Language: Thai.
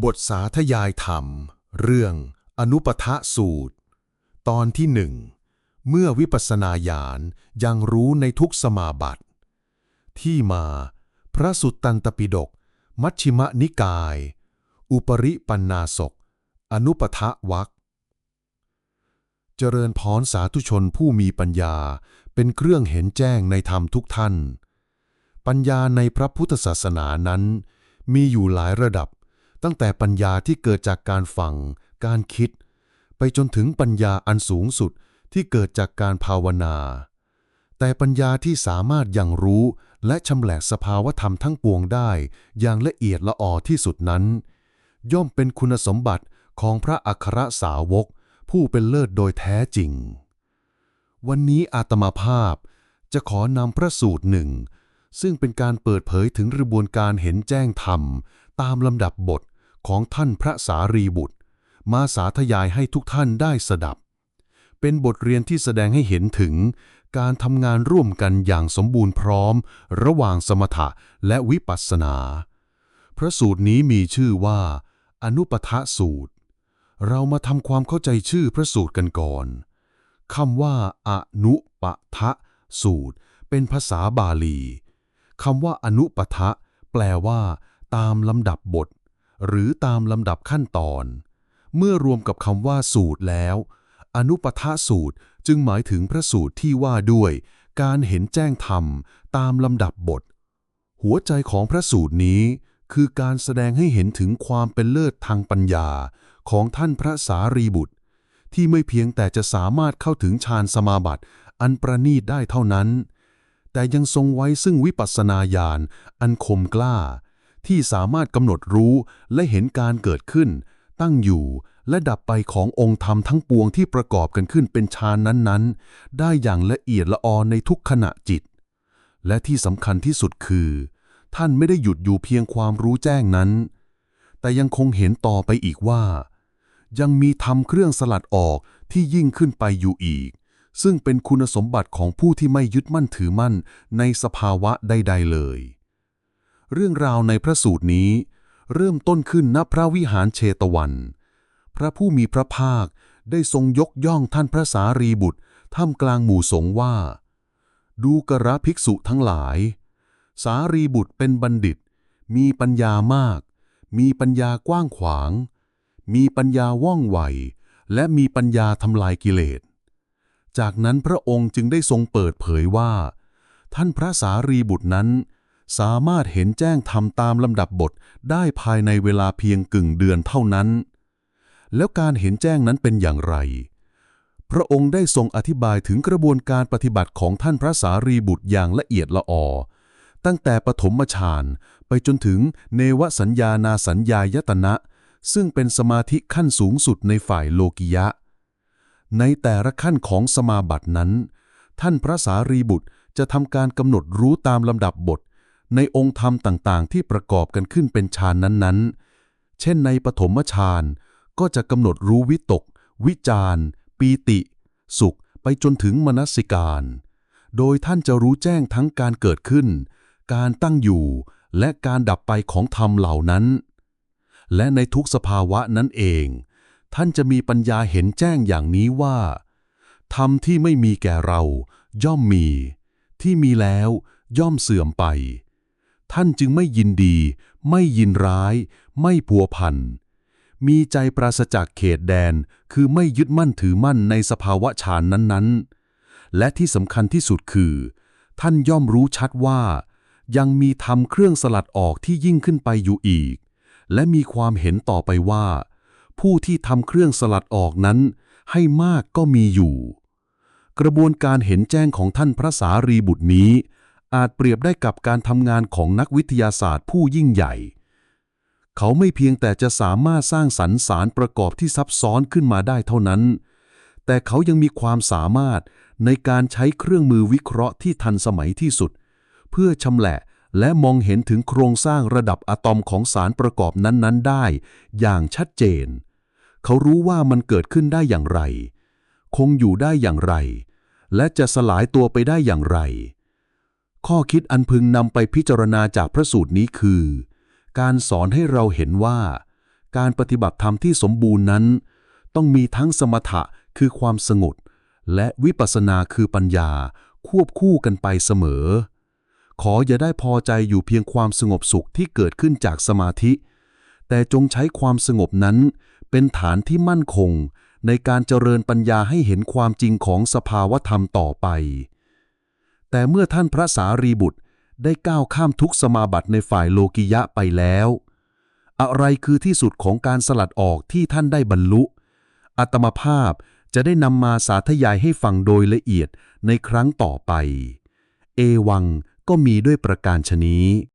บทสาธยายธรรม เรื่องอนุปทะสูตร ตอนที่หนึ่ง เมื่อวิปัสสนาญาณยังรู้ในทุกสมาบัติ ที่มา พระสุตตันตปิฎกมัชฌิมนิกาย อุปริปันนาสก อนุปทะวักเจริญพรสาธุชนผู้มีปัญญาเป็นเครื่องเห็นแจ้งในธรรมทุกท่าน ปัญญาในพระพุทธศาสนานั้น มีอยู่หลายระดับ ตั้งแต่ปัญญาที่เกิดจากการฟัง การคิด ไปจนถึงปัญญาอันสูงสุดที่เกิดจากการภาวนา แต่ปัญญาที่สามารถยังรู้และชำแหละสภาวธรรมทั้งปวงได้อย่างละเอียดละออที่สุดนั้น ย่อมเป็นคุณสมบัติของพระอัครสาวก ผู้เป็นเลิศโดยแท้จริง วันนี้อาตมาภาพจะขอนำพระสูตรหนึ่ง ซึ่งเป็นการเปิดเผยถึงกระบวนการเห็นแจ้งธรรม ตามลำดับบท ของท่านพระสารีบุตร มาสาธยายให้ทุกท่านได้สดับ เป็นบทเรียนที่แสดงให้เห็นถึงการทำงานร่วมกันอย่างสมบูรณ์พร้อม ระหว่างสมถะและวิปัสสนา พระสูตรนี้มีชื่อว่า อนุปทะสูตร เรามาทำความเข้าใจชื่อพระสูตรกันก่อนคำว่า อนุปทะสูตร เป็นภาษาบาลีคำว่าอนุปทะแปลว่า ตามลำดับบท หรือตามลำดับขั้นตอน เมื่อรวมกับคำว่าสูตรแล้ว อนุปทะสูตรจึงหมายถึงพระสูตรที่ว่าด้วย การเห็นแจ้งธรรมตามลำดับบท หัวใจของพระสูตรนี้ คือการแสดงให้เห็นถึงความเป็นเลิศทางปัญญาของท่านพระสารีบุตร ที่ไม่เพียงแต่จะสามารถเข้าถึงฌานสมาบัติ อันประณีตได้เท่านั้น แต่ยังทรงไว้ซึ่งวิปัสสนาญาณอันคมกล้า ที่สามารถกำหนดรู้และเห็นการเกิดขึ้น ตั้งอยู่และดับไปขององค์ธรรมทั้งปวงที่ประกอบกันขึ้นเป็นฌานนั้นๆ ได้อย่างละเอียดละออในทุกขณะจิต และที่สำคัญที่สุดคือ ท่านไม่ได้หยุดอยู่เพียงความรู้แจ้งนั้น แต่ยังคงเห็นต่อไปอีกว่า ยังมีธรรมเครื่องสลัดออกที่ยิ่งขึ้นไปอยู่อีก ซึ่งเป็นคุณสมบัติของผู้ที่ไม่ยึดมั่นถือมั่นในสภาวะใด ๆ เลย เรื่องราวในพระสูตรนี้ เริ่มต้นขึ้นณพระวิหารเชตวัน พระผู้มีพระภาคได้ทรงยกย่องท่านพระสารีบุตรท่ามกลางหมู่สงฆ์ว่า ดูกระภิกษุทั้งหลาย สารีบุตรเป็นบัณฑิต มีปัญญามาก มีปัญญากว้างขวาง มีปัญญาว่องไว และมีปัญญาทำลายกิเลส จากนั้นพระองค์จึงได้ทรงเปิดเผยว่า ท่านพระสารีบุตรนั้น สามารถเห็นแจ้งธรรมตามลำดับบทได้ภายในเวลาเพียงกึ่งเดือนเท่านั้น แล้วการเห็นแจ้งนั้นเป็นอย่างไร พระองค์ได้ทรงอธิบายถึงกระบวนการปฏิบัติของท่านพระสารีบุตรอย่างละเอียดละออ ตั้งแต่ปฐมฌานไปจนถึงเนวสัญญานาสัญญายตนะ ซึ่งเป็นสมาธิขั้นสูงสุดในฝ่ายโลกิยะ ในแต่ละขั้นของสมาบัตินั้น ท่านพระสารีบุตรจะทำการกำหนดรู้ตามลำดับบท ในองค์ธรรมต่างๆ ที่ประกอบกันขึ้นเป็นฌานนั้นๆ เช่นในปฐมฌานก็จะกำหนดรู้วิตก วิจารปีติ สุขไปจนถึงมนสิการ โดยท่านจะรู้แจ้งทั้งการเกิดขึ้น การตั้งอยู่ และการดับไปของธรรมเหล่านั้น และในทุกสภาวะนั้นเอง ท่านจะมีปัญญาเห็นแจ้งอย่างนี้ว่า ธรรมที่ไม่มีแก่เรา ย่อมมี ที่มีแล้วย่อมเสื่อมไป ท่านจึงไม่ยินดี ไม่ยินร้าย ไม่พัวพัน มีใจปราศจากเขตแดน คือไม่ยึดมั่นถือมั่นในสภาวะฌานนั้นๆ และที่สำคัญที่สุดคือ ท่านย่อมรู้ชัดว่า ยังมีธรรมเครื่องสลัดออกที่ยิ่งขึ้นไปอยู่อีก และมีความเห็นต่อไปว่า ผู้ที่ทำเครื่องสลัดออกนั้น ให้มากก็มีอยู่ กระบวนการเห็นแจ้งของท่านพระสารีบุตรนี้ อาจเปรียบได้กับการทำงานของนักวิทยาศาสตร์ผู้ยิ่งใหญ่ เขาไม่เพียงแต่จะสามารถสร้างสรรค์สารประกอบที่ซับซ้อนขึ้นมาได้เท่านั้น แต่เขายังมีความสามารถในการใช้เครื่องมือวิเคราะห์ที่ทันสมัยที่สุด เพื่อชำแหละและมองเห็นถึงโครงสร้างระดับอะตอมของสารประกอบนั้นๆ ได้ อย่างชัดเจน เขารู้ว่ามันเกิดขึ้นได้อย่างไร คงอยู่ได้อย่างไร และจะสลายตัวไปได้อย่างไร ข้อคิดอันพึงนำไปพิจารณาจากพระสูตรนี้คือ การสอนให้เราเห็นว่า การปฏิบัติธรรมที่สมบูรณ์นั้น ต้องมีทั้งสมถะคือความสงบและวิปัสสนาคือปัญญาควบคู่กันไปเสมอ ขออย่าได้พอใจอยู่เพียงความสงบสุขที่เกิดขึ้นจากสมาธิ แต่จงใช้ความสงบนั้น เป็นฐานที่มั่นคง ในการเจริญปัญญาให้เห็นความจริงของสภาวธรรมต่อไป แต่เมื่อท่านพระสารีบุตรได้ก้าวข้ามทุกสมาบัติในฝ่ายโลกิยะไปแล้ว อะไรคือที่สุดของการสลัดออกที่ท่านได้บรรลุ อัตมภาพจะได้นำมาสาธยายให้ฟังโดยละเอียดในครั้งต่อไป เอวังก็มีด้วยประการชนี้